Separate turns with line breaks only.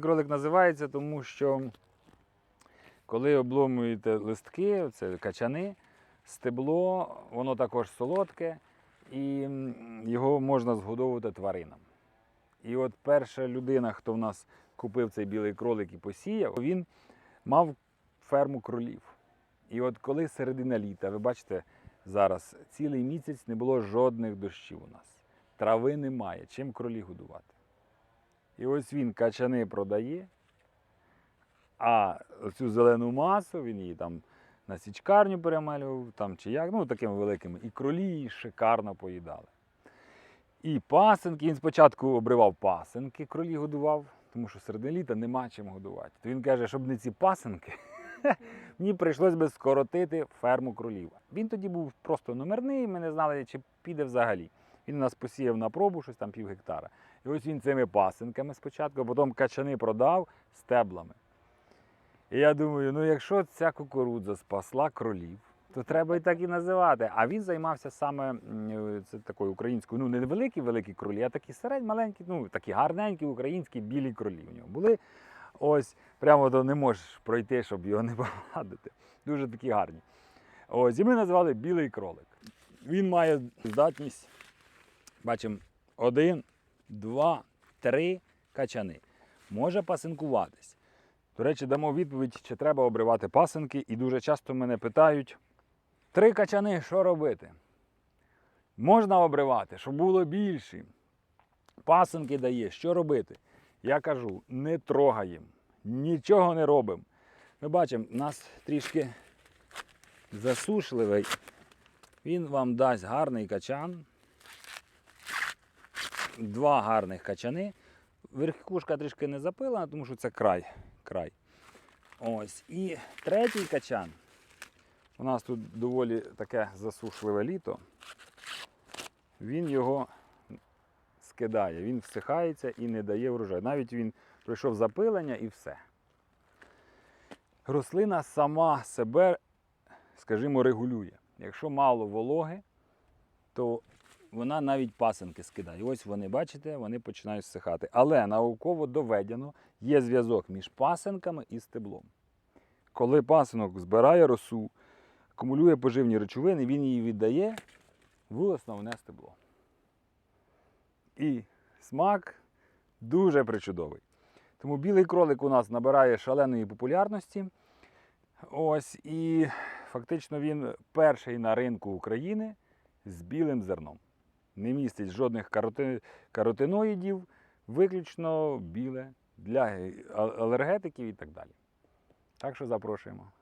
кролик називається, тому що коли обломуєте листки, це качани, стебло, воно також солодке, і його можна згодовувати тваринам. І от перша людина, хто в нас купив цей білий кролик і посіяв, він мав ферму кролів. І от коли середина літа, ви бачите, зараз цілий місяць не було жодних дощів у нас. Трави немає, чим кролі годувати. І ось він качани продає, а цю зелену масу він її там на січкарню перемалював, там чи як, ну такими великими. І кролі її шикарно поїдали. І пасенки, він спочатку обривав пасенки, кролі годував, тому що серед літа нема чим годувати. То він каже, щоб не ці пасенки, мені прийшлось би скоротити ферму кролів. Він тоді був просто номерний, ми не знали, чи піде взагалі. Він у нас посіяв на пробу щось там пів гектара. І ось він цими пасенками спочатку, а потім качани продав стеблами. І я думаю, ну якщо ця кукурудза спасла кролів, то треба і так і називати. А він займався саме це такою українською, ну не великі великі кролі, а такі середні, маленькі, ну такі гарненькі українські білі кролі у нього були. Ось прямо то не можеш пройти, щоб його не погладити. Дуже такі гарні. Ось, і ми назвали білий кролик. Він має здатність, бачимо, один, два, три качани. Може пасинкуватись. До речі, дамо відповідь, чи треба обривати пасинки, і дуже часто мене питають: три качани, що робити? Можна обривати, щоб було більше. Пасинки дає, що робити? Я кажу, не трогаємо, нічого не робимо. Ми бачимо, у нас трішки засушливий. Він вам дасть гарний качан. Два гарних качани. Верхушка трішки не запилена, тому що це край. край. Ось. І третій качан. У нас тут доволі таке засушливе літо. Він його скидає, він всихається і не дає врожаю. Навіть він пройшов запилення і все. Рослина сама себе, скажімо, регулює. Якщо мало вологи, то вона навіть пасенки скидає. Ось вони, бачите, вони починають всихати. Але науково доведено, є зв'язок між пасенками і стеблом. Коли пасенок збирає росу, акумулює поживні речовини, він її віддає в основне стебло. І смак дуже причудовий. Тому білий кролик у нас набирає шаленої популярності. Ось і фактично він перший на ринку України з білим зерном. Не містить жодних каротиноїдів, виключно біле для алергетиків і так далі. Так що запрошуємо.